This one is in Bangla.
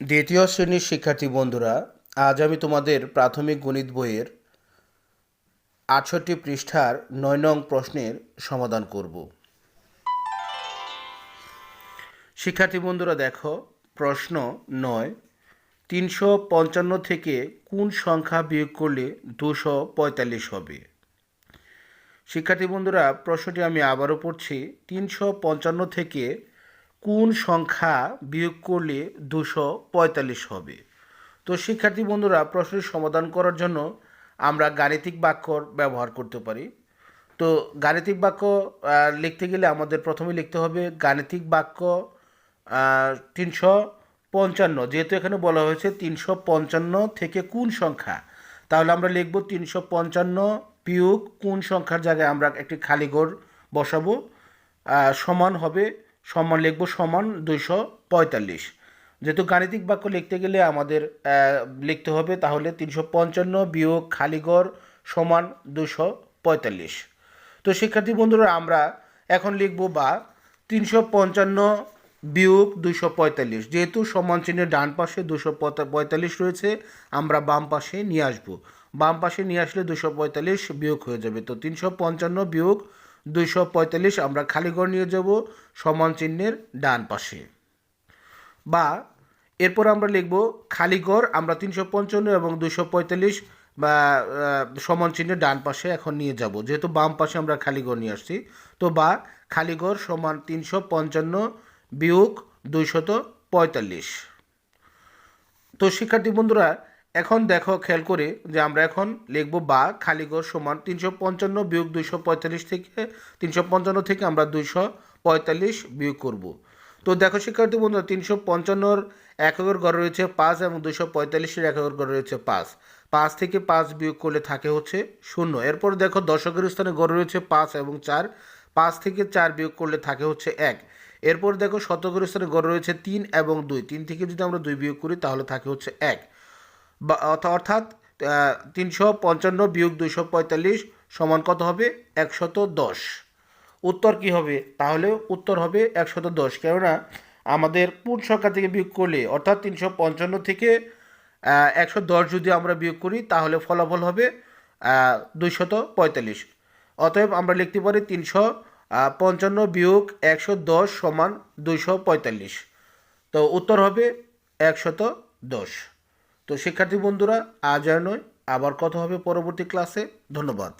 দ্বিতীয় শ্রেণির শিক্ষার্থী বন্ধুরা, আজ আমি তোমাদের প্রাথমিক গণিত বইয়ের আটষট্টি পৃষ্ঠার নয় নং প্রশ্নের সমাধান করব। শিক্ষার্থী বন্ধুরা, দেখো, প্রশ্ন নয়, তিনশো পঞ্চান্ন থেকে কোন সংখ্যা বিয়োগ করলে দুশো পঁয়তাল্লিশ হবে? শিক্ষার্থী বন্ধুরা, প্রশ্নটি আমি আবারও পড়ছি, তিনশো পঞ্চান্ন থেকে কোন সংখ্যা বিয়োগ করলে দুশো পঁয়তাল্লিশ হবে? তো শিক্ষার্থী বন্ধুরা, প্রশ্নের সমাধান করার জন্য আমরা গাণিতিক বাক্যর ব্যবহার করতে পারি। তো গাণিতিক বাক্য লিখতে গেলে আমাদের প্রথমে লিখতে হবে গাণিতিক বাক্য তিনশো পঞ্চান্ন। যেহেতু এখানে বলা হয়েছে তিনশো পঞ্চান্ন থেকে কোন সংখ্যা? তাহলে আমরা লিখব তিনশো পঞ্চান্ন বিয়োগ কোন সংখ্যার জায়গায় আমরা একটি খালি ঘর বসাবো সমান হবে সমান লিখব সমান দুইশো পঁয়তাল্লিশ। যেহেতু গাণিতিক বাক্য লিখতে গেলে আমাদের লিখতে হবে তাহলে তিনশো পঞ্চান্ন বিয়োগ খালিগড় সমান দুশো পঁয়তাল্লিশ। তো শিক্ষার্থী বন্ধুরা, আমরা এখন লিখব বা তিনশো পঞ্চান্ন বিয়োগ দুশো পঁয়তাল্লিশ। যেহেতু সমান চিহ্নের ডান পাশে দুশো পঁয়তাল্লিশ রয়েছে, আমরা বাম পাশে নিয়ে আসব। বাম পাশে নিয়ে আসলে দুশো পঁয়তাল্লিশ বিয়োগ হয়ে যাবে। তো তিনশো পঞ্চান্ন বিয়োগ দুইশো পঁয়তাল্লিশ আমরা খালিগড় নিয়ে যাব সমান চিহ্নের ডান পাশে। বা এরপর আমরা লিখব খালিগড় আমরা তিনশো পঞ্চান্ন এবং দুশো পঁয়তাল্লিশ বা সমান চিহ্নের ডান পাশে এখন নিয়ে যাব। যেহেতু বাম পাশে আমরা খালিগড় নিয়ে আসছি, তো বা খালিগড় সমান তিনশো পঞ্চান্ন বিয়োগ দুইশত পঁয়তাল্লিশ। তো শিক্ষার্থী বন্ধুরা এখন দেখো খেয়াল করে যে আমরা এখন লিখব বা খালিগড় সমান তিনশো পঞ্চান্ন বিয়োগ দুইশো পঁয়তাল্লিশ থেকে তিনশো পঞ্চান্ন থেকে আমরা দুইশো পঁয়তাল্লিশ বিয়োগ করব। তো দেখো শিক্ষার্থী বন্ধুরা, তিনশো পঞ্চান্নর এককের ঘর রয়েছে পাঁচ এবং দুইশো পঁয়তাল্লিশের এককের ঘর রয়েছে পাঁচ। পাঁচ থেকে পাঁচ বিয়োগ করলে থাকে হচ্ছে শূন্য। এরপর দেখো দশকের স্থানে গড় রয়েছে পাঁচ এবং চার। পাঁচ থেকে চার বিয়োগ করলে থাকে হচ্ছে এক। এরপর দেখো শতকের স্থানে গড় রয়েছে তিন এবং দুই। তিন থেকে যদি আমরা দুই বিয়োগ করি তাহলে থাকে হচ্ছে এক। অর্থাৎ তিনশো পঞ্চান্ন বিয়োগ দুইশো পঁয়তাল্লিশ সমান কত হবে? একশত দশ। উত্তর কি হবে? তাহলে উত্তর হবে একশত দশ। কেননা আমাদের পূর্ণ সংখ্যা থেকে বিয়োগ করলে, অর্থাৎ তিনশো পঞ্চান্ন থেকে একশো দশ যদি আমরা বিয়োগ করি, তাহলে ফলাফল হবে দুইশত পঁয়তাল্লিশ। অতএব আমরা লিখতে পারি তিনশো পঞ্চান্ন বিয়োগ একশো দশ সমান দুইশো পঁয়তাল্লিশ। তো উত্তর হবে একশত দশ। তো শিক্ষার্থী বন্ধুরা আজ আর নয় আবার কথা হবে পরবর্তী ক্লাসে ধন্যবাদ।